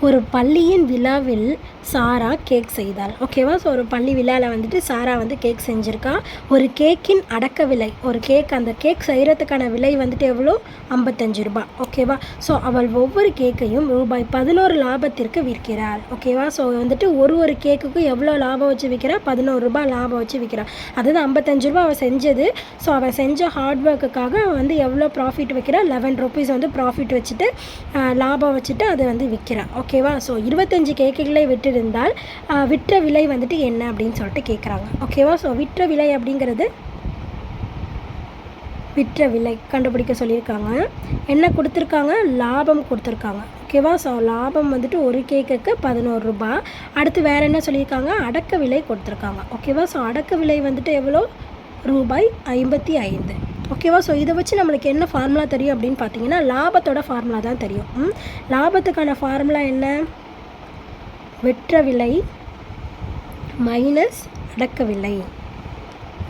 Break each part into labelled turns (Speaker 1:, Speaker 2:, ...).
Speaker 1: ஒரு பள்ளியின் விழாவில் சாரா கேக் செய்தாள். ஓகேவா ஸோ ஒரு பள்ளி விழாவில் வந்துட்டு சாரா வந்து கேக் செஞ்சுருக்கா. ஒரு கேக்கின் அடக்க விலை ஒரு கேக் அந்த கேக் செய்கிறதுக்கான விலை வந்துட்டு எவ்வளோ? ஐம்பத்தஞ்சு ரூபாய் ஓகேவா ஸோ அவள் ஒவ்வொரு கேக்கையும் ரூபாய் பதினோரு லாபத்திற்கு விற்கிறாள். ஓகேவா ஸோ வந்துட்டு ஒரு ஒரு கேக்குக்கும் எவ்வளோ லாபம் வச்சு விற்கிறா? பதினோரு ரூபாய் லாபம் வச்சு விற்கிறா. அதாவது ஐம்பத்தஞ்சு ரூபா அவள் செஞ்சது. ஸோ அவள் செஞ்ச ஹார்ட் ஒர்க்குக்காக வந்து எவ்வளோ ப்ராஃபிட் வைக்கிறா? லெவன் ருபீஸ் வந்து ப்ராஃபிட் வச்சுட்டு லாபம் வச்சுட்டு அதை வந்து விற்கிறா. ஓகேவா ஸோ இருபத்தஞ்சு கேக்குகளே விட்டு இருந்தால் விற்ற விலை வந்துட்டு என்ன அப்படின்னு சொல்லிட்டு கேட்குறாங்க ஓகேவா ஸோ விற்ற விலை அப்படிங்கிறது விற்ற விலை கண்டுபிடிக்க சொல்லியிருக்காங்க. என்ன கொடுத்துருக்காங்க? லாபம் கொடுத்துருக்காங்க. ஓகேவா ஸோ லாபம் வந்துட்டு ஒரு கேக்குக்கு பதினோரு ரூபாய் அடுத்து வேறு என்ன சொல்லியிருக்காங்க? அடக்க விலை கொடுத்துருக்காங்க. ஓகேவா ஸோ அடக்க விலை வந்துட்டு எவ்வளோ? ரூபாய் ஐம்பத்தி ஐந்து. ஓகேவா ஸோ இதை வச்சு நம்மளுக்கு என்ன ஃபார்முலா தெரியும் அப்படின்னு பார்த்தீங்கன்னா லாபத்தோட ஃபார்முலா தான் தெரியும். லாபத்துக்கான ஃபார்முலா என்ன? விற்ற விலை மைனஸ் அடக்க விலை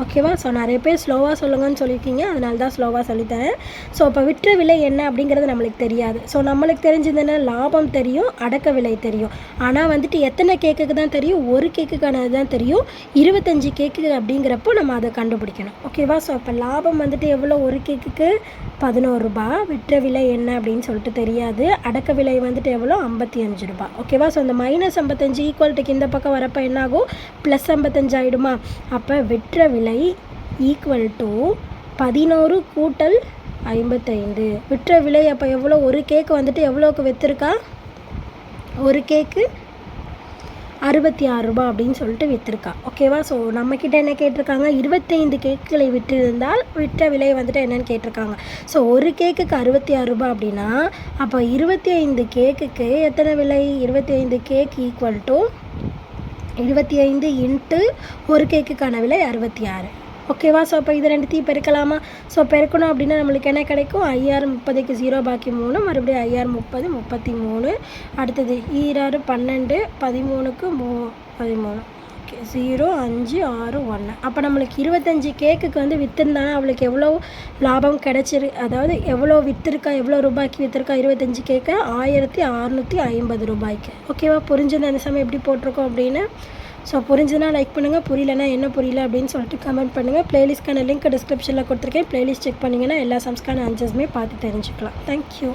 Speaker 1: ஓகேவா ஸோ நிறைய பேர் ஸ்லோவாக சொல்லுங்கன்னு சொல்லியிருக்கீங்க அதனால தான் ஸ்லோவாக சொல்லித்தரேன் ஸோ இப்போ விற்ற விலை என்ன அப்படிங்கிறது நம்மளுக்கு தெரியாது. ஸோ நம்மளுக்கு தெரிஞ்சதுன்னா லாபம் தெரியும் அடக்க விலை தெரியும். ஆனால் வந்துட்டு எத்தனை கேக்குக்கு தான் தெரியும்? ஒரு கேக்குக்கானது தான் தெரியும். இருபத்தஞ்சி கேக்கு அப்படிங்கிறப்போ நம்ம அதை கண்டுபிடிக்கணும். ஓகேவா ஸோ இப்போ லாபம் வந்துட்டு எவ்வளோ ஒரு கேக்குக்கு பதினோரு விற்ற விலை என்ன அப்படின்னு சொல்லிட்டு தெரியாது. அடக்க விலை வந்துட்டு எவ்வளோ? ஐம்பத்தி அஞ்சு ரூபாய் ஓகேவா ஸோ இந்த மைனஸ் ஐம்பத்தஞ்சு ஈக்குவல்ட்டுக்கு இந்த பக்கம் வரப்போ என்ன ஆகும் ப்ளஸ் ஐம்பத்தஞ்சு ஆகிடுமா அப்போ விற்ற விலை ஈக்குவல் டு பதினோரு கூட்டல் ஐம்பத்தைந்து. விற்ற விலை அப்போ எவ்வளோ? ஒரு கேக்கு வந்துட்டு எவ்வளோக்கு விற்றுருக்கா ஒரு கேக்கு அறுபத்தி ஆறு ரூபாய் அப்படின்னு சொல்லிட்டு விற்றுருக்கா ஓகேவா ஸோ நம்மக்கிட்ட என்ன கேட்டிருக்காங்க? இருபத்தைந்து கேக்குகளை விற்றிருந்தால் விற்ற விலை வந்துட்டு என்னன்னு கேட்டிருக்காங்க. ஸோ ஒரு கேக்குக்கு அறுபத்தி ஆறு ரூபாய் அப்படின்னா அப்போ இருபத்தி ஐந்து கேக்குக்கு எத்தனை விலை? இருபத்தி ஐந்து கேக் ஈக்குவல் டு இருபத்தி ஐந்து இன்ட்டு ஒரு கேக்குக்கான விலை அறுபத்தி ஆறு. ஓகேவா ஸோ இப்போ இது ரெண்டுத்தையும் பெருக்கலாமா? ஸோ பெருக்கணும் அப்படின்னா நம்மளுக்கு என்ன கிடைக்கும்? ஐயாயிரம் முப்பதுக்கு ஜீரோ பாக்கி மூணு மறுபடியும் ஐயாயிரம் முப்பது முப்பத்தி மூணு. அடுத்தது ஈராறு பன்னெண்டு பதிமூணுக்கு மூ பதிமூணு. ஓகே ஜீரோ அஞ்சு ஆறு ஒன்று அப்போ நம்மளுக்கு இருபத்தஞ்சி கேக்குக்கு வந்து விற்றுருந்தானா அவளுக்கு எவ்வளோ லாபம் கிடைச்சிரு அதாவது எவ்வளோ விற்றுருக்கா எவ்வளோ ரூபாய்க்கு விற்றுருக்கா இருபத்தஞ்சி கேக்கு? ஆயிரத்தி அறநூற்றி ஐம்பது ரூபாய்க்கு. ஓகேவா புரிஞ்சது அந்த சமயம் எப்படி போட்டிருக்கோம் அப்படின்னு ஸோ புரிஞ்சுதுன்னா லைக் பண்ணுங்கள் புரியலனா என்ன புரியல அப்படின்னு சொல்லிட்டு கமெண்ட் பண்ணுங்கள் ப்ளேலிஸ்ட்க்கான லிங்க் டிஸ்கிரிப்ஷனில் கொடுத்துருக்கேன். பிளேலிஸ்ட் செக் பண்ணிங்கன்னா எல்லா சம்ஸ்க்கான ஆன்சர்ஸுமே பார்த்து தெரிஞ்சுக்கலாம். தேங்க்யூ